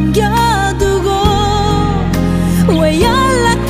남겨두고 왜 연락